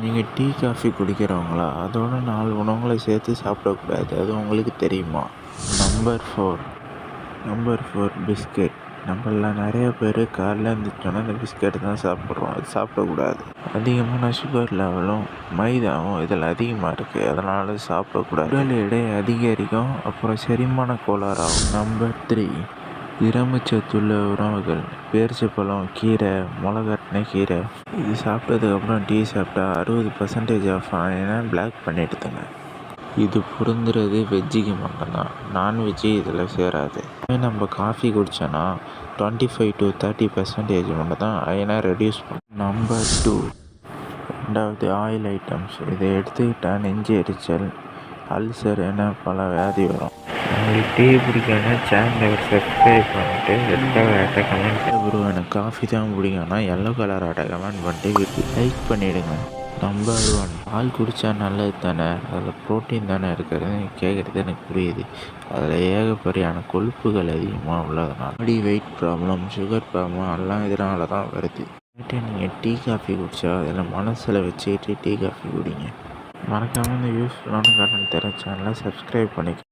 நீங்கள் tea coffee குடிக்கிறவங்களா அதோட நாலு உணவுகளை சேர்த்து சாப்பிடக்கூடாது. அது உங்களுக்கு தெரியுமா? Number four number four biscuit நம்மள நிறைய பேர் காலைல எழுந்திரிச்சோன்னா இந்த பிஸ்கெட் தான் சாப்பிட்றோம். அது சாப்பிடக்கூடாது. அதிகமான சுகர் லெவலும் மைதாவும் இதில் அதிகமாக இருக்குது அதனால் சாப்பிடக்கூடாது. உடல் எடை அதிகரிக்கும். அப்புறம் செரிமான கோளாறாகும். நம்பர் த்ரீ இரும்புச்சத்துள்ள உணவுகள். பேரிச்சப்பழம் கீரை முளைகட்டின கீரை. இது சாப்பிட்டதுக்கப்புறம் டீ சாப்பிட்டா அறுபது பர்சன்டேஜ் ஆஃப் ஆயினா பிளாக் பண்ணிடுதுங்க இது பொருந்துறது வெஜ்ஜுக்கு மட்டும்தான். நான்வெஜ்ஜு இதில் சேராது. இதே நம்ம coffee குடித்தோன்னா twenty five to thirty percentage மட்டும் தான் அயனை ரெடியூஸ் பண்ணும் நம்பர் டூ ரெண்டாவது ஆயில் ஐட்டம்ஸ் இதை எடுத்துக்கிட்டால் நெஞ்சு எரிச்சல் அல்சர் என பல வியாதி வரும். உங்களுக்கு டீ பிடிக்கும்னா சேனலை சப்ஸ்கிரைப் பண்ணிட்டு ரெட் கலர் ஆட்டை கமெண்ட் ப்ரோ எனக்கு காஃபி தான் பிடிக்கும்னா எல்லோ கலர் ஆட்டை கமெண்ட் பண்ணிட்டு லைக் பண்ணிவிடுங்க நம்பர் ஒன் பால் குடித்தா நல்லது தானே? அதில் ப்ரோட்டீன் தானே இருக்கிறது? கேட்குறது எனக்கு புரியுது. அதில் ஏகப்படியான கொழுப்புகள் அதிகமாக உள்ளதுனால. Body weight problem sugar problem எல்லாம் இதனால தான் வருது. நீங்கள் டீ காஃபி குடித்தா அதில் மனசில் வச்சுக்கிட்டு டீ காஃபி குடிங்க. மறக்காமல் இந்த யூஸ்ஃபுல்லான கடன் தெரிஞ்ச சேனலை சப்ஸ்கிரைப் பண்ணிக்க